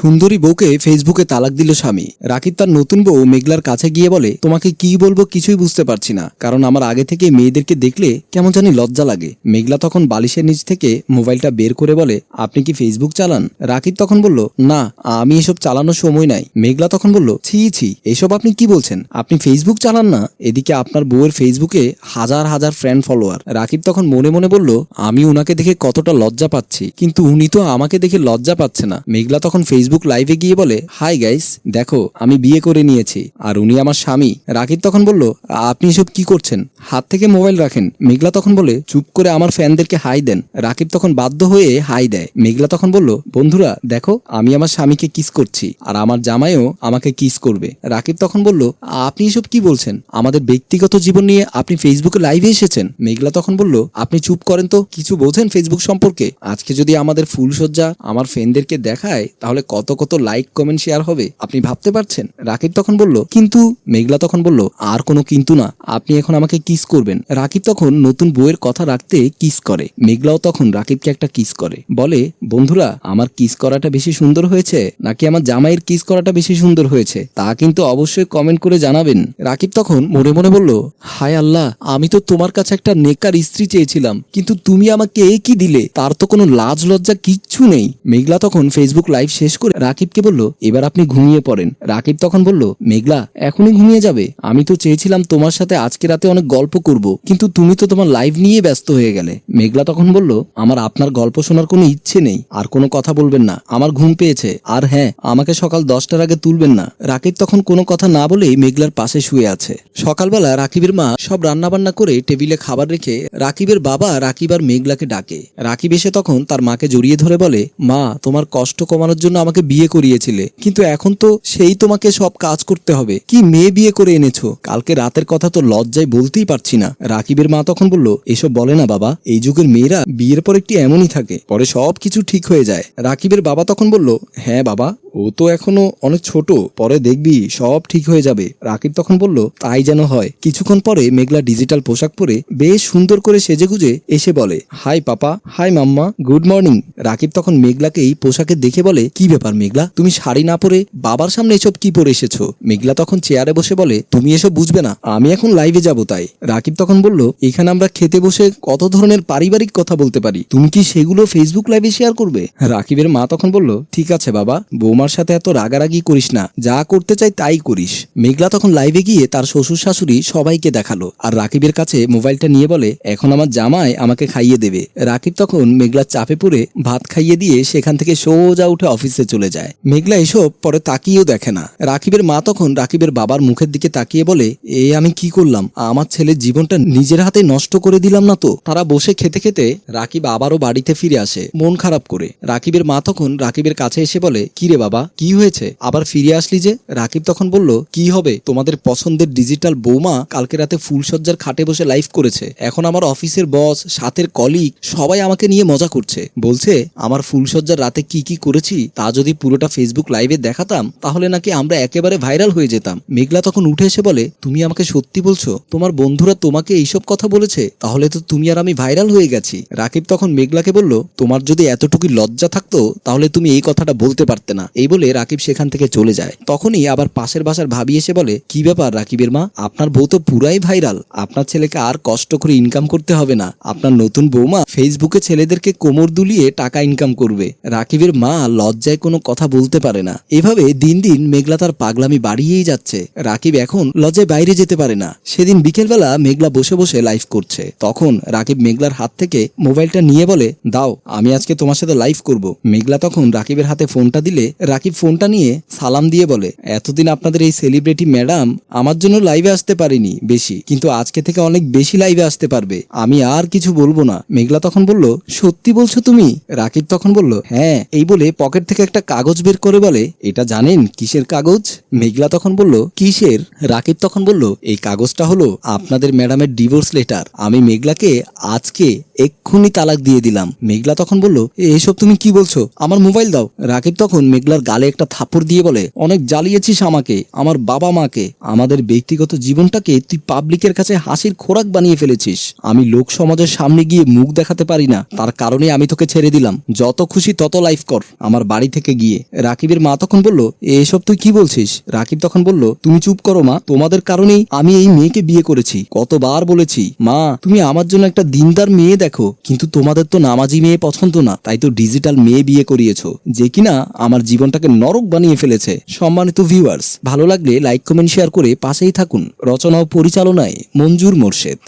সুন্দরী বউকে ফেসবুকে তালাক দিল স্বামী। রাকিব তার নতুন বউ মেঘলার কাছে গিয়ে বলে, তোমাকে কি বলব কিছুই বুঝতে পারছি না, কারণ আমার আগে থেকে মেয়েদেরকে দেখলে কেমন জানি লজ্জা লাগে। মেঘলা তখন বালিশের নিচ থেকে মোবাইলটা বের করে বলে, আপনি কি ফেসবুক চালান? রাকিব তখন বলল, না, আমি এসব চালানোর সময় নাই। মেঘলা তখন বলল, ছি ছি, এসব আপনি কি বলছেন? আপনি ফেসবুক চালান না? এদিকে আপনার বউয়ের ফেসবুকে হাজার হাজার ফ্রেন্ড ফলোয়ার। রাকিব তখন মনে মনে বলল, আমি উনাকে দেখে কতটা লজ্জা পাচ্ছি, কিন্তু উনি তো আমাকে দেখে লজ্জা পাচ্ছে না। মেঘলা তখন ফেসবুক লাইভে গিয়ে বলে হাই গাইস দেখো, আমি বিয়ে করে নিয়েছি। আর উনি আমার স্বামী। রাকিব তখন বলল, আপনি এসব কি করছেন? হাত থেকে মোবাইল রাখেন। মেঘলা তখন বলে, চুপ করে আমার ফ্যানদেরকে হাই দেন। রাকিব তখন বাধ্য হয়ে হাই দেয়। মেঘলা তখন বলল, বন্ধুরা, দেখো, আমি আমার স্বামীকে কিস করছি, আর আমার জামাইও আমাকে কিস করবে। রাকিব তখন বলল, আপনি এসব কি বলছেন? আমাদের ব্যক্তিগত জীবন নিয়ে আপনি ফেসবুকে লাইভে এসেছেন? মেঘলা তখন বলল, আপনি চুপ করেন তো, কিছু বোঝেন ফেসবুক সম্পর্কে? আজকে যদি আমাদের ফুলসজ্জা আমার ফ্রেন্ডদেরকে দেখায়, তাহলে কত কত কত লাইক কমেন্ট শেয়ার হবে? আপনি ভাবতে পারছেন? রাকিব তখন বলল, কিন্তু। মেঘলা তখন বলল, আর কোনো কিন্তু না। আপনি এখন আমাকে কিস করবেন। রাকিব তখন নতুন বইয়ের কথা রাখতে কিস করে। মেঘলাও তখন রাকিবকে একটা কিস করে। বলে, বন্ধুরা, আমার কিস করাটা বেশি সুন্দর হয়েছে, নাকি আমার জামাইয়ের কিস করাটা বেশি সুন্দর হয়েছে? তা কিন্তু অবশ্যই কমেন্ট করে জানাবেন। রাকিব তখন মনে মনে বলল, হায় আল্লাহ, আমি তো তোমার কাছে একটা নেকার স্ত্রী চেয়েছিলাম, কিন্তু তুমি আমাকে এ কি দিলে? তার তো কোনো লাজ লজ্জা কিচ্ছু নেই। মেঘলা তখন ফেসবুক লাইভ শেষ করে রাকিবকে বলল, এবার আপনি ঘুমিয়ে পড়েন। রাকিব তখন বলল, মেঘলা, এখনই ঘুমিয়ে যাবে। আমি তো চেয়েছিলাম তোমার সাথে আজকে রাতে অনেক গল্প করব, কিন্তু তুমি তো তোমার লাইভ নিয়ে ব্যস্ত হয়ে গেলে। মেঘলা তখন বলল, আমার আপনার গল্প শোনার কোনো ইচ্ছে নেই, আর কোনো কথা বলবেন না। আমার ঘুম পেয়েছে। আর হ্যাঁ আমাকে সকাল দশটার আগে তুলবেন না। রাকিব তখন কোনো কথা না বলেই মেঘলার পাশে শুয়ে আছে। সকালবেলা রাকিবের মা সব রান্নাবান্না করে টেবিলে খাবার রেখে রাকিবের বাবা রাকিব আর মেঘলাকে ডাকে। রাকিব এসে তখন তার মাকে জড়িয়ে ধরে বলে, মা, তোমার কষ্ট কমানোর জন্য আমাকে বিয়ে করিয়েছিলে, কিন্তু এখন তো সেই তোমাকে সব কাজ করতে হবে। কি মেয়ে বিয়ে করে এনেছো? কালকে রাতের কথা তো লজ্জায় বলতেই পারছি না। রাকিবের মা তখন বলল, এসব বলে না বাবা, এই যুগের মেয়েরা বিয়ের পর একটি এমনই থাকে, পরে সব কিছু ঠিক হয়ে যায়। রাকিবের বাবা তখন বলল হ্যাঁ বাবা ও তো এখনও অনেক ছোট, পরে দেখবি সব ঠিক হয়ে যাবে। রাকিব তখন বলল, তাই যেন হয়। কিছুক্ষণ পরে মেঘলা ডিজিটাল পোশাক পরে বেশ সুন্দর করে সেজেগুজে এসে বলে, hi papa, hi mamma, good morning. Rakib তখন মেঘলাকে এই পোশাকে দেখে বলে, কি ব্যাপার মেঘলা, তুমি শাড়ি না পরে বাবার সামনে এসব কি পরে এসেছ? মেঘলা তখন চেয়ারে বসে বলে, তুমি এসব বুঝবে না, আমি এখন লাইভে যাব তাই। রাকিব তখন বলল, এখানে আমরা খেতে বসে কত ধরনের পারিবারিক কথা বলতে পারি, তুমি কি সেগুলো ফেসবুক লাইভে শেয়ার করবে? রাকিবের মা তখন বলল, ঠিক আছে বাবা বৌমার সাথে এত রাগারাগি করিস না, যা করতে চাই তাই করিস। মেঘলা তখন লাইভে গিয়ে তার শ্বশুর শাশুড়ি সবাইকে দেখাল আর রাকিবের কাছে মোবাইলটা নিয়ে বলে, এখন আমার জামাই আমাকে খাইয়ে দেবে। রাকিব তখন মেঘলার চাপে পড়ে ভাত খাইয়ে দিয়ে সেখান থেকে সোজা উঠে অফিসে চলে যায়। মেঘলা এসব পরে তাকিয়েও দেখে না। রাকিবের মা তখন রাকিবের বাবার মুখের দিকে তাকিয়ে বলে, এ, আমি কি করলাম? আমার ছেলের জীবনটা নিজের হাতে নষ্ট করে দিলাম না তো? তারা বসে খেতে খেতে রাকিব আবারও বাড়িতে ফিরে আসে, মন খারাপ করে। রাকিবের মা তখন রাকিবের কাছে এসে বলে, কি রে বাবা, কি হয়েছে? আবার ফিরে আসলি যে? রাকিব তখন বলল, কি হবে? তোমাদের পছন্দের ডিজিটাল বৌমা কালকে রাতে ফুলসজ্জার খাটে বসে লাইভ করেছে। এখন আমার অফিসের বস সাথের কলিগ সবাই আমাকে নিয়ে মজা করছে। বলছে, আমার ফুলসজ্জার রাতে কি কি করেছি, তা যদি পুরোটা ফেসবুক লাইভে দেখাতাম, তাহলে নাকি আমরা একেবারে ভাইরাল হয়ে যেতাম। মেঘলা তখন উঠে এসে বলে, তুমি আমাকে সত্যি বলছো? তোমার বন্ধুরা তোমাকে এইসব কথা বলেছে? তাহলে তো তুমি আর আমি ভাইরাল হয়ে গেছি। রাকিব তখন মেঘলাকে বলল, তোমার যদি এতটুকু লজ্জা থাকতো, তাহলে তুমি এই কথাটা বলতে পারতে না। এই বলে রাকিব সেখান থেকে চলে যায়। তখনই আবার পাশের বাসার ভাবি এসে বলে, কি ব্যাপার রাকিবের মা? আপনার বউ তো পুরাই ভাইরাল। আপনার ছেলেকে আর কষ্ট করে ইনকাম করতে হবে না। আপনার নতুন বৌমা ফেসবুকে ছেলেদেরকে কোমর দুলিয়ে টাকা ইনকাম করবে। রাকিবের মা লজ্জায় কোনো কথা বলতে পারে না। এভাবে দিন দিন মেঘলা তার পাগলামি বাড়িয়েই যাচ্ছে। রাকিব এখন লজ্জায় বাইরে যেতে পারে না। সেদিন বিকেলবেলা মেঘলা বসে বসে লাইভ করছে। তখন রাকিব মেঘলার হাত থেকে মোবাইলটা নিয়ে বলে, দাও, আমি আজকে তোমার সাথে লাইভ করব। মেঘলা তখন রাকিবের হাতে ফোনটা দিলে রাকিব ফোনটা নিয়ে সালাম দিয়ে বলে, এতদিন আপনাদের এই সেলিব্রিটি ম্যাডাম আমার জন্য লাইভে আসতে পারিনি বেশি, কিন্তু আজকে থেকে অনেক বেশি লাইভে আসতে পারবে। আমি আর কিছু বলব না। মেঘলা তখন বলল, সত্যি বলছো তুমি? রাকিব তখন বলল হ্যাঁ। এই বলে পকেট থেকে একটা কাগজ বের করে বলে, এটা জানেন কিসের কাগজ? মেঘলা তখন বলল, কিসের? রাকিব তখন বলল, এই কাগজটা হলো আপনাদের ম্যাডামের ডিভোর্স লেটার। আমি মেঘলাকে আজকে এক্ষুনি তালাক দিয়ে দিলাম। মেঘলা তখন বলল এসব তুমি কি বলছো? আমার মোবাইল দাও। রাকিব তখন মেঘলার গালে একটা থাপ্পড় দিয়ে বলে, অনেক জ্বালিয়েছিস আমাকে, আমার বাবা মাকে। আমাদের ব্যক্তিগত জীবনটাকে তুই পাবলিকের কাছে হাসির খোরাক বানিয়ে ফেলেছিস। আমি লোক সমাজের সামনে গিয়ে মুখ দেখাতে পারি না। তার কারণে আমি তোকে ছেড়ে দিলাম। যত খুশি তত লাইফ কর। আমার বাড়ি থেকে গিয়ে রাকিবের মা তখন বলল এসব তুই কি বলছিস? রাকিব তখন বলল, তুমি চুপ করো মা। তোমাদের কারণেই আমি এই মেয়েকে বিয়ে করেছি। কতবার বলেছি, মা, তুমি আমার জন্য একটা দিনদার মেয়ে দেখো, কিন্তু তোমাদের তো নামাজি মেয়ে পছন্দ না, তাই তো ডিজিটাল মেয়ে বিয়ে করিয়েছো। যে কিনা আমার জীবনটাকে নরক বানিয়ে ফেলেছে। সম্মানিত ভিউয়ার্স ভালো লাগলে লাইক কমেন্ট শেয়ার করে পাশেই থাকুন। রচনা ও পরিচালনায় মঞ্জুর মোর্শেদ।